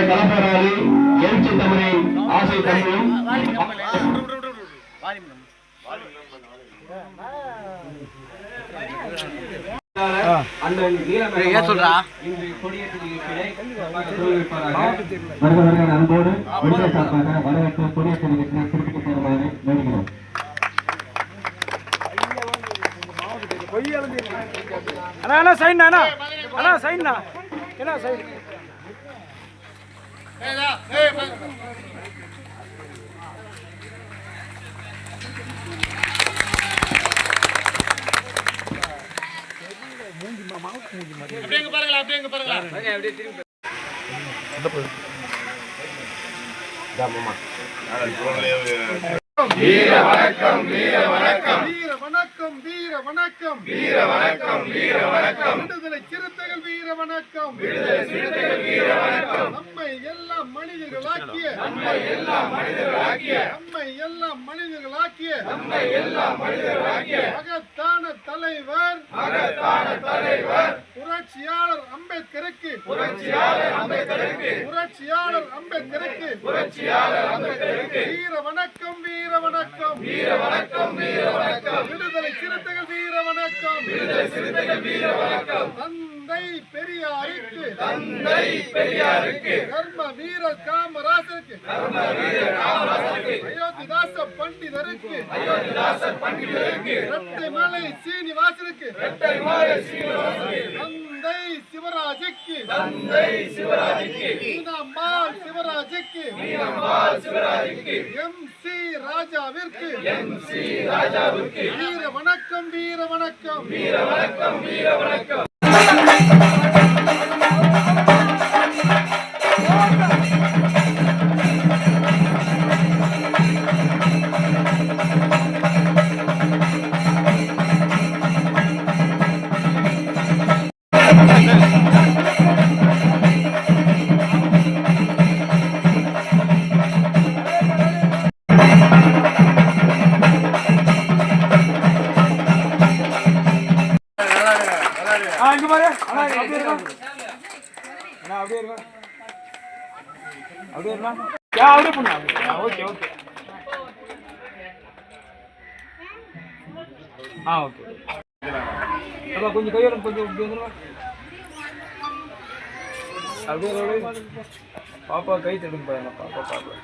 கலந்து கலப்பராளி எழுச்சி தமிழின் ஆசை தமிழும் அண்ணன் நீலமேகம் அன்போடு வரவேற்று தருமாறு வேண்டுகிறோம் அண்ணா அண்ணா சைன் அண்ணா. அண்ணா என்ன சைன் அப்படியே பாருங்களா அப்படியே பாருங்களா அப்படியே திரும்பி இந்த பொருள் ஆமாம் வீர வணக்கம் வீர வணக்கம் வீர வணக்கம் வீர வணக்கம் விடுதலை சிறுத்தைகள் வீர வணக்கம் விடுதலை சிறுத்தைகள் வீர வணக்கம் நம்மை எல்லாம் மனிதர்களாக்கிய நம்மை எல்லாம் மனிதர்களாக்கிய. நம்மை எல்லாம் மனிதர்களாக்கிய. நம்மை எல்லாம் மனிதர்களாக்கிய. மகத்தான தலைவர். மகத்தான தலைவர். புரட்சியாளர் அம்பேத்கருக்கு. புரட்சியாளர் அம்பேத்கருக்கு. புரட்சியாளர் அம்பேத்கருக்கு. புரட்சியாளர் அம்பேத்கருக்கு. வீர வணக்கம் வீர வணக்கம். வீர வணக்கம் வீர வணக்கம். விடுதலை சிறுத்தைகள் வீர வணக்கம். விடுதலை சிறுத்தைகள் வீர வணக்கம். தந்தை பெரியாருக்கு. தந்தை பெரியாருக்கு. கர்ம வீரர் காமராஜருக்கு கர்ம வீரர் காமராஜருக்கு அயோத்திதாச பண்டிதருக்கு. அயோத்திதாச பண்டிதருக்கு. இரட்டை மலை சீனிவாசனுக்கு இரட்டை மலை சீனிவாசனுக்கு தந்தை சிவராஜுக்கு. தந்தை சிவராஜுக்கு. மீனம்மாள் சிவராஜுக்கு. மீனம்மாள் சிவராஜுக்கு. எம் சி ராஜாவிற்கு. எம் சி ராஜாவிற்கு. வீர வணக்கம் வீர வணக்கம் வீர வணக்கம் வீர வணக்கம் அப்படியே இருங்க அப்படியே இருங்க அப்படியே பண்ணு ஓகே ஓகே. ஆ ஓகே. அப்பா கொஞ்சம் கையோட கொஞ்சம் அப்படியே பாப்பா கை தடுங்க பாப்பா பாப்பா.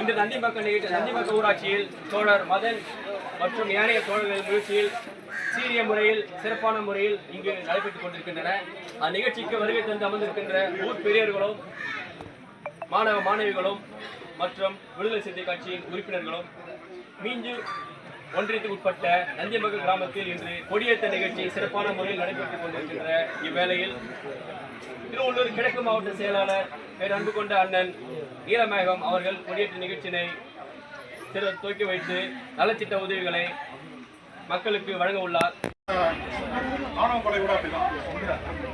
இன்று நந்திமக்க நிகழ்ச்சி நந்திமக்க ஊராட்சியில் தோழர் மதன் மற்றும் ஏனைய தோழர்கள் முயற்சியில் சீரிய முறையில் சிறப்பான முறையில் இங்கு நடைபெற்றுக் கொண்டிருக்கின்றன. அந்நிகழ்ச்சிக்கு வருகை தந்து அமர்ந்திருக்கின்ற ஊர் பெரியர்களும் மாணவ மாணவிகளும் மற்றும் விடுதலை சிந்தை கட்சியின் உறுப்பினர்களும் மீஞ்சூர் ஒன்றியத்துக்கு உட்பட்ட நந்திமக கிராமத்தில் இன்று கொடியேற்ற நிகழ்ச்சி சிறப்பான முறையில் நடைபெற்றுக் கொண்டிருக்கின்ற இவ்வேளையில். திருவள்ளூர் கிழக்கு மாவட்ட செயலாளர் பேர் அன்பு கொண்ட அண்ணன் நீலமேகம் அவர்கள் கொடியேற்ற நிகழ்ச்சியினை திரு துவக்கி வைத்து நலத்திட்ட உதவிகளை மக்களுக்கு வழங்க உள்ளார். ஆணவ கொலை கூட அப்படிதான்.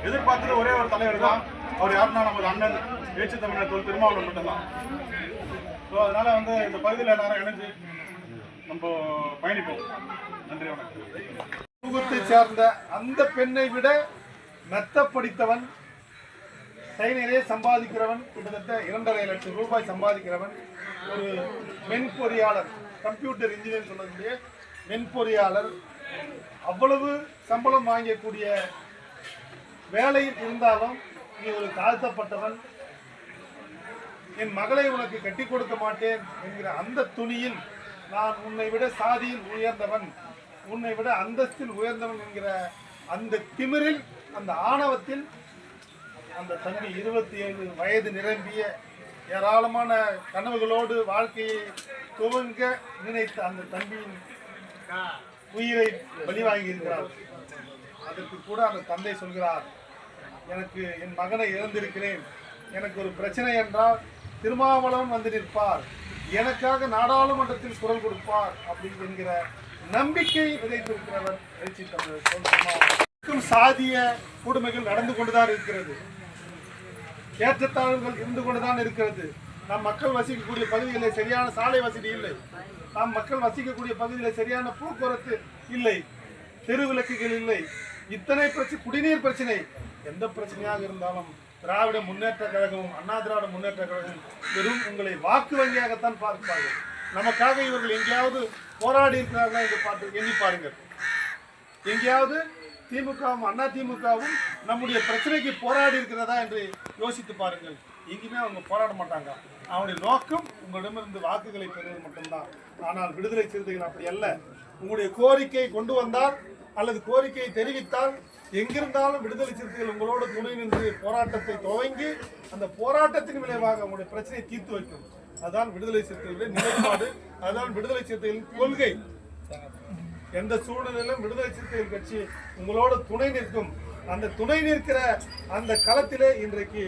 எதிர்பார்த்தது ஒரே ஒரு தலைவர் தான். அவர் யாருன்னா நமது அண்ணன் ஏச்சு தமிழர் தொல் திருமாவளவன் மட்டும்தான். ஸோ அதனால வந்து இந்த பகுதியில் எல்லாரும் இணைஞ்சு நம்ம பயணிப்போம். நன்றி வணக்கம். சமூகத்தை சேர்ந்த அந்த பெண்ணை விட மெத்த படித்தவன் கை சம்பாதிக்கிறவன் கிட்டத்தட்ட இரண்டரை லட்சம் ரூபாய் சம்பாதிக்கிறவன் ஒரு மென்பொறியாளர் கம்ப்யூட்டர் இன்ஜினியர் சொல்லக்கூடிய மென்பொறியாளர். அவ்வளவு சம்பளம் வாங்கக்கூடிய வேலையில் இருந்தாலும் நீ ஒரு தாழ்த்தப்பட்டவன். என் மகளை உனக்கு கட்டி கொடுக்க மாட்டேன் என்கிற அந்த துணியில் நான் உன்னை விட சாதியில் உயர்ந்தவன் உன்னை விட அந்தஸ்தில் உயர்ந்தவன் என்கிற அந்த திமிரில் அந்த ஆணவத்தில் அந்த தம்பி இருபத்தி ஏழு வயது நிரம்பிய ஏராளமான கனவுகளோடு வாழ்க்கையை துவங்க நினைத்த அந்த தம்பியின் உயிரை பலிவாங்கி இருக்கிறார். அதற்கு கூட அந்த தந்தை சொல்கிறார் எனக்கு என் மகனை இழந்திருக்கிறேன். எனக்கு ஒரு பிரச்சனை என்றால் திருமாவளவன் வந்து நிற்பார். எனக்காக நாடாளுமன்றத்தில் குரல் கொடுப்பார் அப்படின்னு என்கிற நம்பிக்கை விதைத்திருக்கிறவர் எழுச்சி தமிழர் சாதிய கொடுமைகள் நடந்து கொண்டுதான் இருக்கிறது. ஏற்றத்தாழ்வுகள் இருந்து கொண்டுதான் இருக்கிறது. நம் மக்கள் வசிக்கக்கூடிய பகுதிகளில் சரியான சாலை வசதி இல்லை. நாம் மக்கள் வசிக்கக்கூடிய பகுதியில் சரியான போக்குவரத்து இல்லை. தெருவிளக்குகள் இல்லை. இத்தனை பிரச்சனை குடிநீர் பிரச்சனை எந்த பிரச்சனையாக இருந்தாலும் திராவிட முன்னேற்ற கழகமும் அண்ணா திராவிட முன்னேற்ற கழகமும் வெறும் உங்களை வாக்கு வங்கியாகத்தான் பார்ப்பார்கள். நமக்காக இவர்கள் எங்கேயாவது போராடி இருக்கிறார்களா என்று பார்த்து எண்ணி பாருங்கள். எங்கேயாவது திமுகவும் அண்ணா திமுகவும் நம்முடைய பிரச்சனைக்கு போராடி இருக்கிறதா என்று யோசித்து பாருங்கள். எங்கேயுமே அவங்க போராட மாட்டாங்க. அவனுடைய நோக்கம் உங்களிடமிருந்து வாக்குகளை பெறுவது மட்டும்தான். ஆனால் விடுதலை சிறுத்தைகள் அப்படி அல்ல. உங்களுடைய கோரிக்கை கொண்டு வந்தால் அல்லது கோரிக்கையை தெரிவித்தால் எங்கிருந்தாலும் விடுதலை சிறுத்தைகள் உங்களோடு துணை நின்று போராட்டத்தை துவங்கி அந்த போராட்டத்தின் விளைவாக உங்களுடைய பிரச்சனையை தீர்த்து வைக்கும். அதுதான் விடுதலை சிறுத்தைகளுடைய நிலைப்பாடு. அதுதான் விடுதலை சிறுத்தைகளின் கொள்கை. எந்த சூழ்நிலையிலும் விடுதலை சிறுத்தைகள் கட்சி உங்களோட துணை நிற்கும். அந்த துணை நிற்கிற அந்த களத்திலே இன்றைக்கு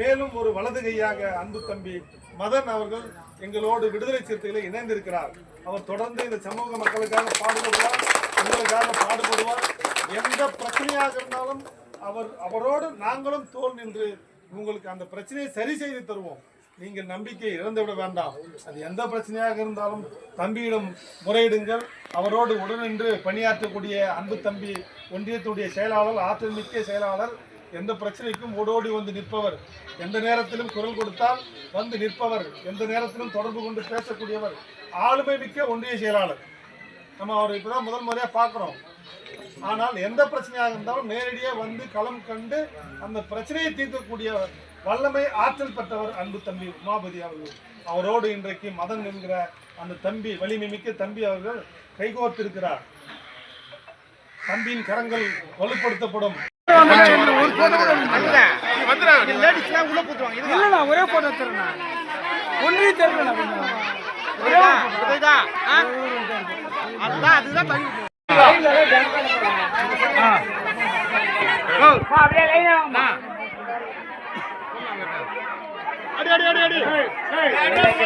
மேலும் ஒரு வலது கையாக அன்பு தம்பி மதன் அவர்கள் எங்களோடு விடுதலை சிறுத்தைகளை இணைந்திருக்கிறார். அவர் தொடர்ந்து இந்த சமூக மக்களுக்காக பாடுபடுவார் உங்களுக்காக பாடுபடுவார். எந்த பிரச்சனையாக இருந்தாலும் அவர் அவரோடு நாங்களும் தோல் நின்று உங்களுக்கு அந்த பிரச்சனையை சரி செய்து தருவோம். நீங்கள் நம்பிக்கை இழந்துவிட வேண்டாம். அது எந்த பிரச்சனையாக இருந்தாலும் தம்பியிடம் முறையிடுங்கள். அவரோடு உடனின்று பணியாற்றக்கூடிய அன்பு தம்பி ஒன்றியத்துடைய செயலாளர் ஆற்றல் மிக்க செயலாளர் எந்த பிரச்சனைக்கும் ஓடோடி வந்து நிற்பவர். எந்த நேரத்திலும் குரல் கொடுத்தால் வந்து நிற்பவர். எந்த நேரத்திலும் தொடர்பு கொண்டு பேசக்கூடியவர். ஆளுமை மிக்க ஒன்றிய செயலாளர். நம்ம அவரை இப்போதான் முதல் முறையாக பார்க்குறோம். ஆனால் எந்த பிரச்சனையாக இருந்தாலும் நேரடியாக வந்து களம் கண்டு அந்த பிரச்சனையை தீர்க்கக்கூடிய வல்லமை ஆற்றல் பெற்றவர் அன்பு தம்பி உமாபதி அவர்கள். அவரோடு இன்றைக்கு மதன் என்கிற அந்த தம்பி வலிமை மிக்க தம்பி அவர்கள் கைகோர்த்திருக்கிறார். தம்பியின் கரங்கள் வலுப்படுத்தப்படும். ஒரே போட்டோ எடுத்துருண்ணா ஒன்றே தெரியல அதுதான் அதுதான் தள்ளி